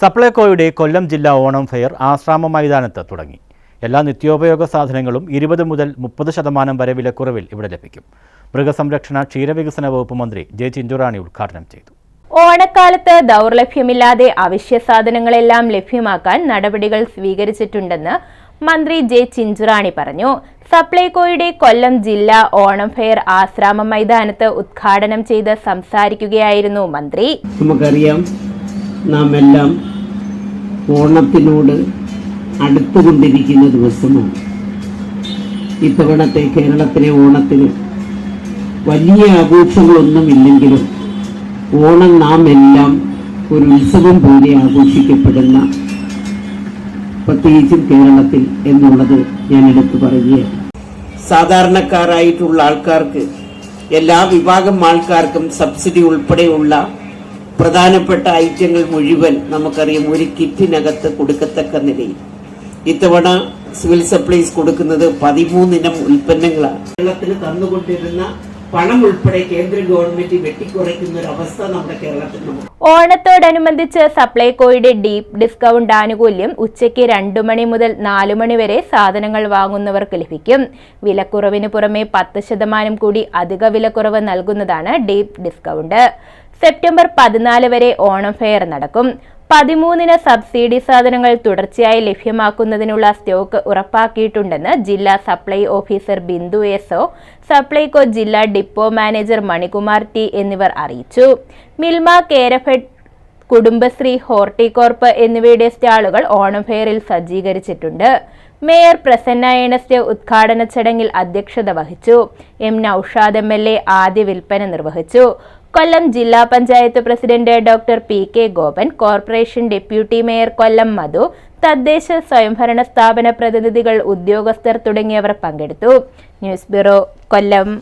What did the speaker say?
സപ്ലൈകോയുടെ കൊല്ലം ജില്ലാ ഓണം ഫെയർ ആശ്രാമ മൈതാനത്ത് തുടങ്ങി. എല്ലാ നിത്യോപയോഗ സാധനങ്ങളും ഇരുപത് മുതൽ മുപ്പത് ശതമാനം വരെ വിലക്കുറവിൽ ഇവിടെ ലഭിക്കും. മൃഗസംരക്ഷണ ക്ഷീരവികസന വകുപ്പ് മന്ത്രി ജെ ചിഞ്ചുറാണി ഉദ്ഘാടനം ചെയ്തു. ഓണക്കാലത്ത് ദൗർലഭ്യമില്ലാതെ അവശ്യ സാധനങ്ങളെല്ലാം ലഭ്യമാക്കാൻ നടപടികൾ സ്വീകരിച്ചിട്ടുണ്ടെന്ന് മന്ത്രി ജെ ചിഞ്ചുറാണി പറഞ്ഞു. സപ്ലൈകോയുടെ കൊല്ലം ജില്ലാ ഓണം ഫെയർ ആശ്രാമ മൈതാനത്ത് ഉദ്ഘാടനം ചെയ്ത് സംസാരിക്കുകയായിരുന്നു മന്ത്രി. നമുക്കറിയാം നാം എല്ലാം ഓണത്തിനോട് അടുത്തുകൊണ്ടിരിക്കുന്ന ദിവസമാണ്. ഇത്തവണത്തെ കേരളത്തിലെ ഓണത്തിന് വലിയ ആഘോഷങ്ങളൊന്നുമില്ലെങ്കിലും ഓണം നാം എല്ലാം ഒരു ഉത്സവം പോലെ ആഘോഷിക്കപ്പെടുന്ന പ്രത്യേകിച്ചും കേരളത്തിൽ എന്നുള്ളത് ഞാൻ എടുത്തു പറയുകയാണ്. സാധാരണക്കാരായിട്ടുള്ള ആൾക്കാർക്ക് എല്ലാ വിഭാഗം ആൾക്കാർക്കും സബ്സിഡി ഉൾപ്പെടെയുള്ള പ്രധാനപ്പെട്ട ഐറ്റങ്ങൾ മുഴുവൻ നമുക്കറിയാം. ഒരു കിറ്റിനകത്ത് കൊടുക്കത്തക്ക നിലയിൽ. ഇത്തവണ സിവിൽ സപ്ലൈസ് കൊടുക്കുന്നത് പതിമൂന്നിനം ഉൽപ്പന്നങ്ങളാണ്. കേരളത്തിന് തന്നുകൊണ്ടിരുന്ന പണം ഉൾപ്പെടെ കേന്ദ്ര ഗവൺമെന്റ് വെട്ടിക്കുറയ്ക്കുന്ന ഒരു അവസ്ഥ നമ്മുടെ കേരളത്തിൽ ഓണത്തോടനുബന്ധിച്ച് സപ്ലൈകോയുടെ ഡീപ്പ് ഡിസ്കൗണ്ട് ആനുകൂല്യം ഉച്ചയ്ക്ക് രണ്ടു മണി മുതൽ നാലു മണി വരെ സാധനങ്ങൾ വാങ്ങുന്നവർക്ക് ലഭിക്കും. വിലക്കുറവിന് പുറമെ പത്ത് ശതമാനം കൂടി അധിക വിലക്കുറവ് നൽകുന്നതാണ് ഡീപ് ഡിസ്കൗണ്ട്. സെപ്റ്റംബർ പതിനാല് വരെ ഓണം ഫെയർ നടക്കും. പതിമൂന്നിന് സബ്സിഡി സാധനങ്ങൾ തുടർച്ചയായി ലഭ്യമാക്കുന്നതിനുള്ള സ്റ്റോക്ക് ഉറപ്പാക്കിയിട്ടുണ്ടെന്ന് ജില്ലാ supply officer Bindu S O Supplyco ജില്ലാ ഡിപ്പോ മാനേജർ മണികുമാർ ടി എന്നിവർ അറിയിച്ചു. മിൽമ കേരഫെഡ് കുടുംബശ്രീ ഹോർട്ടികോർപ്പ് എന്നിവയുടെ സ്റ്റാളുകൾ ഓണം ഫെയറിൽ സജ്ജീകരിച്ചിട്ടുണ്ട്. മേയർ പ്രസന്ന ഏണസ്റ്റ് ഉദ്ഘാടന ചടങ്ങിൽ അധ്യക്ഷത വഹിച്ചു. M Noushad M L A ആദ്യ വിൽപ്പന നിർവഹിച്ചു. കൊല്ലം ജില്ലാ panchayat president doctor P K Gopan corporation deputy mayor Kollam Madhu തദ്ദേശ സ്വയംഭരണ സ്ഥാപന പ്രതിനിധികൾ ഉദ്യോഗസ്ഥർ തുടങ്ങിയവർ പങ്കെടുത്തു. News bureau Kollam.